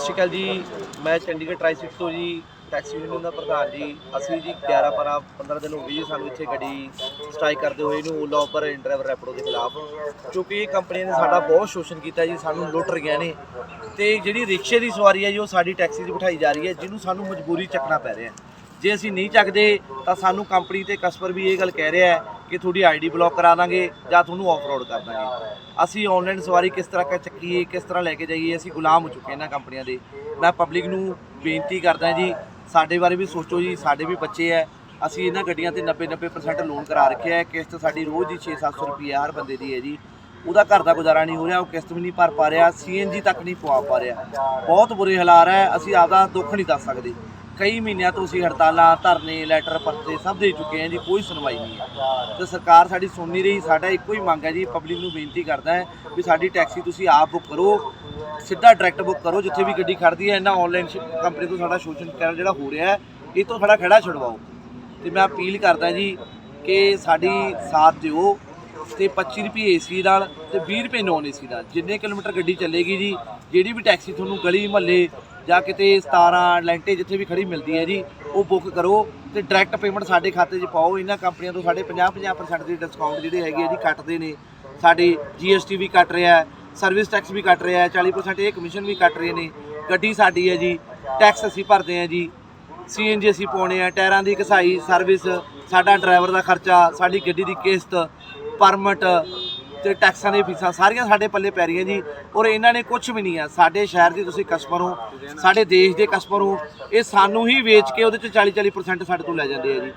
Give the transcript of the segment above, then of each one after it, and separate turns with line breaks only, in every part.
ਸਤਿ ਸ਼੍ਰੀ ਅਕਾਲ ਜੀ। ਮੈਂ ਚੰਡੀਗੜ੍ਹ ਟ੍ਰਾਈਸਿਟ ਤੋਂ ਜੀ ਟੈਕਸੀ ਯੂਨੀਅਨ ਦਾ ਪ੍ਰਧਾਨ ਜੀ। ਅਸੀਂ ਜੀ 11 ਪਰ 15 ਦਿਨ ਹੋ ਗਏ ਜੀ ਸਾਨੂੰ ਇੱਥੇ ਗੱਡੀ ਸਟ੍ਰਾਈਕ ਕਰਦੇ ਹੋਏ ਨੂੰ, ਓਲਾ ਉਬਰ ਡਰਾਈਵਰ ਰੈਪਡੋ ਦੇ ਖਿਲਾਫ। ਕਿਉਂਕਿ ਇਹ ਕੰਪਨੀ ਨੇ ਸਾਡਾ ਬਹੁਤ ਸ਼ੋਸ਼ਣ ਕੀਤਾ ਜੀ, ਸਾਨੂੰ ਲੁੱਟ ਰਹੀਆਂ ਨੇ। ਤੇ ਜਿਹੜੀ ਰਿਕਸ਼ੇ ਦੀ ਸਵਾਰੀ ਹੈ ਜੀ, ਉਹ ਸਾਡੀ ਟੈਕਸੀ 'ਚ ਬਿਠਾਈ ਜਾ ਰਹੀ ਹੈ, ਜਿਹਨੂੰ ਸਾਨੂੰ ਮਜਬੂਰੀ ਚੱਕਣਾ ਪੈ ਰਿਹਾ। ਜੇ ਅਸੀਂ ਨਹੀਂ ਚੱਕਦੇ, ਤਾਂ ਸਾਨੂੰ ਕੰਪਨੀ ਤੇ ਕਸਟਮਰ ਵੀ ਇਹ ਗੱਲ ਕਹਿ ਰਿਹਾ ਹੈ ਕਿ ਤੁਹਾਡੀ ਆਈਡੀ ਬਲੌਕ ਕਰਾ ਦਾਂਗੇ ਜਾਂ ਤੁਹਾਨੂੰ ਆਫ ਰੋਡ ਕਰ ਦਾਂਗੇ। ਅਸੀਂ ਆਨਲਾਈਨ ਸਵਾਰੀ ਕਿਸ ਤਰ੍ਹਾਂ ਚੱਕੀਏ, ਕਿਸ ਤਰ੍ਹਾਂ ਲੈ ਕੇ ਜਾਈਏ, ਅਸੀਂ ਗੁਲਾਮ ਹੋ ਚੁੱਕੇ ਇਹਨਾਂ ਕੰਪਨੀਆਂ ਦੇ। ਮੈਂ ਪਬਲਿਕ ਨੂੰ ਬੇਨਤੀ ਕਰਦਾ ਜੀ, ਸਾਡੇ ਬਾਰੇ ਵੀ ਸੋਚੋ ਜੀ, ਸਾਡੇ ਵੀ ਬੱਚੇ ਐ ਅਸੀਂ ਇਹਨਾਂ ਗੱਡੀਆਂ ਤੇ 90 90% ਲੋਨ ਕਰਾ ਰੱਖਿਆ ਹੈ। ਕਿਸ਼ਤ ਸਾਡੀ ਰੋਜ਼ ਦੀ 6-700 ਰੁਪਏ ਹਰ ਬੰਦੇ ਦੀ ਹੈ ਜੀ। ਉਹਦਾ ਘਰ ਦਾ ਗੁਜ਼ਾਰਾ ਨਹੀਂ ਹੋ ਰਿਹਾ, ਉਹ ਕਿਸ਼ਤ ਵੀ ਨਹੀਂ ਭਰ ਪਾ ਰਿਹਾ ਸੀਐਨਜੀ ਤੱਕ ਨਹੀਂ ਪਵਾ ਪਾ ਰਿਹਾ। ਬਹੁਤ ਬੁਰੇ ਹਾਲਾਤ ਹੈ, ਅਸੀਂ ਆਪਦਾ ਦੁੱਖ ਨਹੀਂ ਦੱਸ ਸਕਦੇ। ਕਈ ਮਹੀਨਿਆਂ ਤੋਂ ਅਸੀਂ ਹੜਤਾਲਾਂ, ਧਰਨੇ, ਲੈਟਰ ਪੱਤੇ ਸਭ ਦੇ ਚੁੱਕੇ ਹਾਂ ਜੀ, ਕੋਈ ਸੁਣਵਾਈ ਨਹੀਂ ਹੈ। ਤੇ ਸਰਕਾਰ ਸਾਡੀ ਸੁਣ ਨਹੀਂ ਰਹੀ, ਸਾਡਾ ਇੱਕੋ ਹੀ ਮੰਗ ਹੈ ਜੀ, ਪਬਲਿਕ ਨੂੰ ਬੇਨਤੀ ਕਰਦਾ ਹੈ ਵੀ ਸਾਡੀ ਟੈਕਸੀ ਤੁਸੀਂ ਆਪ ਬੁੱਕ ਕਰੋ, ਸਿੱਧਾ ਡਾਇਰੈਕਟ ਬੁੱਕ ਕਰੋ, ਜਿੱਥੇ ਵੀ ਗੱਡੀ ਖੜਦੀ ਹੈ, ਇਹਨਾਂ ਆਨਲਾਈਨ ਕੰਪਨੀ ਤੋਂ ਸਾਡਾ ਸ਼ੋਸ਼ਣ ਕਰ ਜਿਹੜਾ ਹੋ ਰਿਹਾ ਹੈ, ਇਹ ਤੋਂ ਸਾਡਾ ਖੜਾ ਛੁਡਵਾਓ। ਤੇ ਮੈਂ ਅਪੀਲ ਕਰਦਾ ਜੀ ਕਿ ਸਾਡੀ ਸਾਥ ਦਿਓ ਤੇ 25 ਰੁਪਏ ਏਸੀ ਨਾਲ ਤੇ 20 ਰੁਪਏ ਨੌਨ ਏਸੀ ਨਾਲ, ਜਿੰਨੇ ਕਿਲੋਮੀਟਰ ਗੱਡੀ ਚੱਲੇਗੀ ਜੀ, ਜਿਹੜੀ ਵੀ ਟੈਕਸੀ ਤੁਹਾਨੂੰ ਗਲੀ, ਮਹੱਲੇ ਜਾਂ ਕਿਤੇ 17 ਲੈਂਟੇ ਜਿੱਥੇ ਵੀ ਖੜੀ ਮਿਲਦੀ ਹੈ ਜੀ, ਉਹ ਬੁੱਕ ਕਰੋ ਤੇ ਡਾਇਰੈਕਟ ਪੇਮੈਂਟ ਸਾਡੇ ਖਾਤੇ 'ਚ ਪਾਓ। ਇਹਨਾਂ ਕੰਪਨੀਆਂ ਤੋਂ ਸਾਡੇ 50-50% ਦੀ ਡਿਸਕਾਊਂਟ ਜਿਹੜੇ ਹੈਗੇ ਆ ਜੀ, ਕੱਟਦੇ ਨੇ। ਸਾਡੀ ਜੀਐਸਟੀ ਵੀ ਕੱਟ ਰਿਹਾ ਸਰਵਿਸ ਟੈਕਸ ਵੀ ਕੱਟ ਰਿਹਾ ਹੈ 40% ਇਹ ਕਮਿਸ਼ਨ ਵੀ ਕੱਟ ਰਹੇ ਨੇ। ਗੱਡੀ ਸਾਡੀ ਹੈ ਜੀ ਟੈਕਸ ਅਸੀਂ ਭਰਦੇ ਹਾਂ ਜੀ। ਸੀਐਨਜੀ ਅਸੀਂ ਪਾਉਣੇ ਆ, ਟਾਇਰਾਂ ਦੀ ਕਸਾਈ ਸਰਵਿਸ ਸਾਡਾ ਡਰਾਈਵਰ ਦਾ ਖਰਚਾ, ਸਾਡੀ ਗੱਡੀ ਦੀ ਕਿਸ਼ਤ ਪਰਮਿਟ ਤੇ ਟੈਕਸਾਂ ਦੀਆਂ ਫੀਸਾਂ ਸਾਰੀਆਂ ਸਾਡੇ ਪੱਲੇ ਪੈ ਰਹੀਆਂ ਜੀ। ਔਰ ਇਹਨਾਂ ਨੇ ਕੁਝ ਵੀ ਨਹੀਂ ਆ। ਸਾਡੇ ਸ਼ਹਿਰ ਦੇ ਤੁਸੀਂ ਕਸਟਮਰ ਹੋ, ਸਾਡੇ ਦੇਸ਼ ਦੇ ਕਸਟਮਰ ਹੋ, ਇਹ ਸਾਨੂੰ ਹੀ ਵੇਚ ਕੇ ਉਹਦੇ ਚ 40 40% ਸਾਡੇ ਤੋਂ ਲੈ ਜਾਂਦੇ ਆ ਜੀ।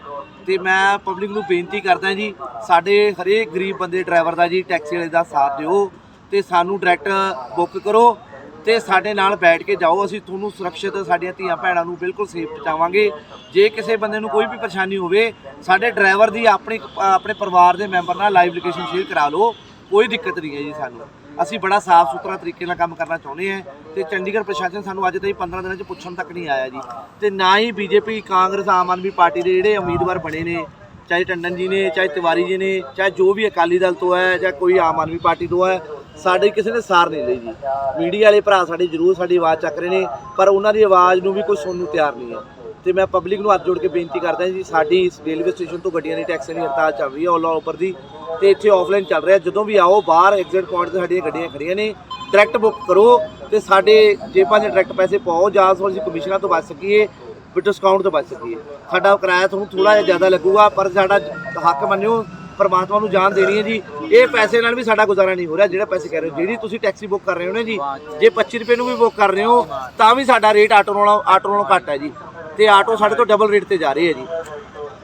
ਤੇ ਮੈਂ ਪਬਲਿਕ ਨੂੰ ਬੇਨਤੀ ਕਰਦਾ ਜੀ, ਸਾਡੇ ਹਰੇਕ ਗਰੀਬ ਬੰਦੇ ਡਰਾਈਵਰ ਦਾ ਜੀ ਟੈਕਸੀ ਵਾਲੇ ਦਾ ਸਾਥ ਦਿਓ ਤੇ ਸਾਨੂੰ ਡਾਇਰੈਕਟ ਬੁੱਕ ਕਰੋ ਤੇ ਸਾਡੇ ਨਾਲ ਬੈਠ ਕੇ ਜਾਓ। ਅਸੀਂ ਤੁਹਾਨੂੰ ਸੁਰੱਖਿਅਤ ਸਾਡੀਆਂ ਧੀਆਂ ਭੈਣਾਂ ਨੂੰ ਬਿਲਕੁਲ ਸੇਫ ਪਹੁੰਚਾਵਾਂਗੇ। ਜੇ ਕਿਸੇ ਬੰਦੇ ਨੂੰ ਕੋਈ ਵੀ ਪਰੇਸ਼ਾਨੀ ਹੋਵੇ, ਸਾਡੇ ਡਰਾਈਵਰ ਦੀ ਆਪਣੀ, ਆਪਣੇ ਪਰਿਵਾਰ ਦੇ ਮੈਂਬਰ ਨਾਲ ਲਾਈਵ ਲੋਕੇਸ਼ਨ ਸ਼ੇਅਰ ਕਰਾ ਲਓ। ਕੋਈ ਦਿੱਕਤ ਨਹੀਂ ਹੈ ਜੀ ਸਾਨੂੰ। ਅਸੀਂ ਬੜਾ ਸਾਫ਼ ਸੁਥਰਾ ਤਰੀਕੇ ਨਾਲ ਕੰਮ ਕਰਨਾ ਚਾਹੁੰਦੇ ਹਾਂ ਤੇ ਚੰਡੀਗੜ੍ਹ ਪ੍ਰਸ਼ਾਸਨ ਸਾਨੂੰ ਅੱਜ ਤਾਈਂ 15 ਦਿਨਾਂ 'ਚ ਪੁੱਛਣ ਤੱਕ ਨਹੀਂ ਆਇਆ ਜੀ। ਤੇ ਨਾ ਹੀ ਬੀਜੇਪੀ, ਕਾਂਗਰਸ, ਆਮ ਆਦਮੀ ਪਾਰਟੀ ਦੇ ਜਿਹੜੇ ਉਮੀਦਵਾਰ ਬਣੇ ਨੇ, ਚਾਹੇ ਟੰਡਨ ਜੀ ਨੇ, ਚਾਹੇ ਤਿਵਾਰੀ ਜੀ ਨੇ, ਚਾਹੇ ਜੋ ਵੀ ਅਕਾਲੀ ਦਲ ਤੋਂ ਹੈ ਜਾਂ ਕੋਈ ਆਮ ਆਦਮੀ ਪਾਰਟੀ ਤੋਂ ਹੈ, ਸਾਡੇ ਕਿਸੇ ਨੇ ਸਾਰ ਨਹੀਂ ਲਈ ਜੀ। ਮੀਡੀਆ ਵਾਲੇ ਭਰਾ ਸਾਡੇ ਜ਼ਰੂਰ ਸਾਡੀ ਆਵਾਜ਼ ਚੱਕ ਰਹੇ ਨੇ, ਪਰ ਉਹਨਾਂ ਦੀ ਆਵਾਜ਼ ਨੂੰ ਵੀ ਕੋਈ ਸੁਣਨ ਨੂੰ ਤਿਆਰ ਨਹੀਂ ਹੈ। ਤੇ ਮੈਂ ਪਬਲਿਕ ਨੂੰ ਹੱਥ ਜੋੜ ਕੇ ਬੇਨਤੀ ਕਰਦਾ ਜੀ, ਸਾਡੀ ਇਸ ਰੇਲਵੇ ਸਟੇਸ਼ਨ ਤੋਂ ਗੱਡੀਆਂ ਦੀ ਟੈਕਸੀਆਂ ਦੀ ਹੜਤਾਲ ਚੱਲ ਰਹੀ ਹੈ ਓਲਾ ਉੱਪਰ ਦੀ ਤੇ ਇੱਥੇ ਆਫਲਾਈਨ ਚੱਲ ਰਿਹਾ। ਜਦੋਂ ਵੀ ਆਓ, ਬਾਹਰ ਐਗਜ਼ਿਟ ਪੁਆਇੰਟ ਤੇ ਸਾਡੀਆਂ ਗੱਡੀਆਂ ਖੜੀਆਂ ਨੇ ਡਾਇਰੈਕਟ ਬੁੱਕ ਕਰੋ ਤੇ ਸਾਡੇ ਜੇਬਾਂ 'ਚ ਡਾਇਰੈਕਟ ਪੈਸੇ ਪਾਓ ਜਾਂ ਸੋ ਅਸੀਂ ਕਮਿਸ਼ਨਾਂ ਤੋਂ ਬਚ ਸਕੀਏ ਵੀ ਡਿਸਕਾਊਂਟ ਤੋਂ ਬਚ ਸਕੀਏ। ਸਾਡਾ ਕਿਰਾਇਆ ਤੁਹਾਨੂੰ ਥੋੜਾ ਜਿਹਾ ਜ਼ਿਆਦਾ ਲੱਗੂਗਾ, ਪਰ ਸਾਡਾ ਹੱਕ ਮੰਨਿਓ, ਪਰਮਾਤਮਾ ਨੂੰ ਜਾਨ ਦੇਣੀ ਹੈ ਜੀ। ਇਹ ਪੈਸੇ ਨਾਲ ਵੀ ਸਾਡਾ ਗੁਜ਼ਾਰਾ ਨਹੀਂ ਹੋ ਰਿਹਾ ਜਿਹੜਾ ਪੈਸੇ ਕਹਿ ਰਹੇ ਹੋ। ਜਿਹੜੀ ਤੁਸੀਂ ਟੈਕਸੀ ਬੁੱਕ ਕਰ ਰਹੇ ਹੋ ਨਾ ਜੀ, ਜੇ 25 ਰੁਪਏ ਨੂੰ ਵੀ ਬੁੱਕ ਕਰ ਰਹੇ ਹੋ, ਤਾਂ ਵੀ ਸਾਡਾ ਰੇਟ ਆਟੋ ਨਾਲੋਂ ਆਟੋ ਨਾਲੋਂ ਘੱਟ ਹੈ ਜੀ। ਤੇ ਆਟੋ ਸਾਡੇ ਤੋਂ ਡਬਲ ਰੇਟ ਤੇ ਜਾ ਰਹੇ ਹੈ ਜੀ।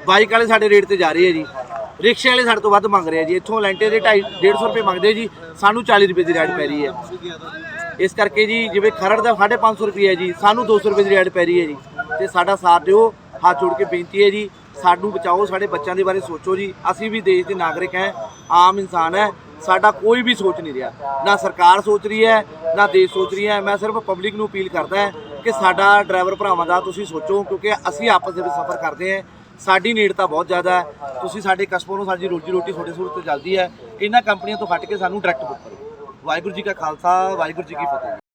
ਬਾਈਕ ਵਾਲੇ ਸਾਡੇ ਰੇਟ ਤੇ ਜਾ ਰਹੇ ਹੈ ਜੀ। ਰਿਕਸ਼ੇ ਵਾਲੇ ਸਾਡੇ ਤੋਂ ਵੱਧ ਮੰਗ ਰਹੇ ਆ ਜੀ। ਇੱਥੋਂ ਲੈਂਟੇ ਦੇ 250 150 ਰੁਪਏ ਮੰਗਦੇ ਜੀ। ਸਾਨੂੰ 40 ਰੁਪਏ ਦੀ ਰੇਟ ਪੈ ਰਹੀ ਹੈ। ਇਸ ਕਰਕੇ ਜੀ, ਜਿਵੇਂ ਖਰੜ ਦਾ 550 ਰੁਪਏ ਹੈ ਜੀ, ਸਾਨੂੰ 200 ਰੁਪਏ ਦੀ ਰੇਟ ਪੈ ਰਹੀ ਹੈ ਜੀ। ਤੇ ਸਾਡਾ ਸਾਥ ਦਿਓ। ਹੱਥ ਜੋੜ ਕੇ ਬੇਨਤੀ ਹੈ ਜੀ, ਸਾਨੂੰ ਬਚਾਓ, ਸਾਡੇ ਬੱਚਿਆਂ ਦੇ ਬਾਰੇ ਸੋਚੋ ਜੀ। ਅਸੀਂ ਵੀ ਦੇਸ਼ ਦੇ ਨਾਗਰਿਕ ਹੈ, ਆਮ ਇਨਸਾਨ ਹੈ। ਸਾਡਾ ਕੋਈ ਵੀ ਸੋਚ ਨਹੀਂ ਰਿਹਾ। ਨਾ ਸਰਕਾਰ ਸੋਚ ਰਹੀ ਹੈ, ਨਾ ਦੇਸ਼ ਸੋਚ ਰਹੀ ਹੈ। ਮੈਂ ਸਿਰਫ ਪਬਲਿਕ ਨੂੰ ਅਪੀਲ ਕਰਦਾ ਹੈ ਕਿ ਸਾਡਾ ਡਰਾਈਵਰ ਭਰਾਵਾਂ ਦਾ ਤੁਸੀਂ ਸੋਚੋ, ਕਿਉਂਕਿ ਅਸੀਂ ਆਪਸ ਦੇ ਵਿੱਚ ਸਫ਼ਰ ਕਰਦੇ ਹਾਂ। ਸਾਡੀ ਨੇੜਤਾ ਬਹੁਤ ਜ਼ਿਆਦਾ ਹੈ। ਤੁਸੀਂ ਸਾਡੇ ਕਸਬੋਂ ਨੂੰ ਸਾਡੀ ਰੋਜੀ ਰੋਟੀ ਤੁਹਾਡੇ ਸੂਰਤ ਤੇ ਚੱਲਦੀ ਹੈ। ਇਹਨਾਂ ਕੰਪਨੀਆਂ ਤੋਂ ਹਟ ਕੇ ਸਾਨੂੰ ਡਾਇਰੈਕਟ ਬੁੱਕ ਕਰੋ। ਵਾਹਿਗੁਰੂ ਜੀ ਕਾ ਖਾਲਸਾ, ਵਾਹਿਗੁਰੂ ਜੀ ਕੀ ਫਤਿਹ।